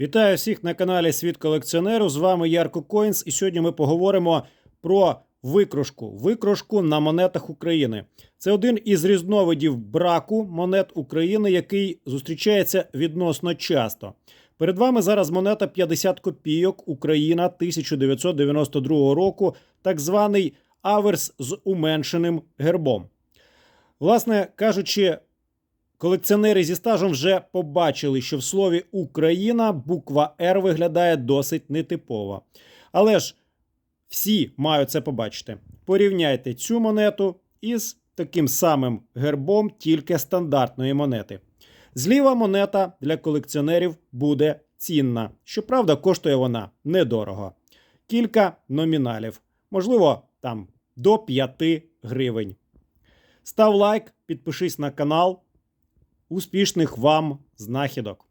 Вітаю всіх на каналі Світ колекціонеру. З вами Ярко Коїнс, і сьогодні ми поговоримо про викрошку. Викрошку на монетах України. Це один із різновидів браку монет України, який зустрічається відносно часто. Перед вами зараз монета 50 копійок Україна 1992 року, так званий аверс з уменшеним гербом. Власне кажучи, Колекціонери зі стажем вже побачили, що в слові Україна буква Р виглядає досить нетипово. Але ж всі мають це побачити. Порівняйте цю монету із таким самим гербом, тільки стандартної монети. Зліва монета для колекціонерів буде цінна. Щоправда, коштує вона недорого. Кілька номіналів, можливо, там до 5 гривень. Став лайк, підпишись на канал. Успішних вам знахідок!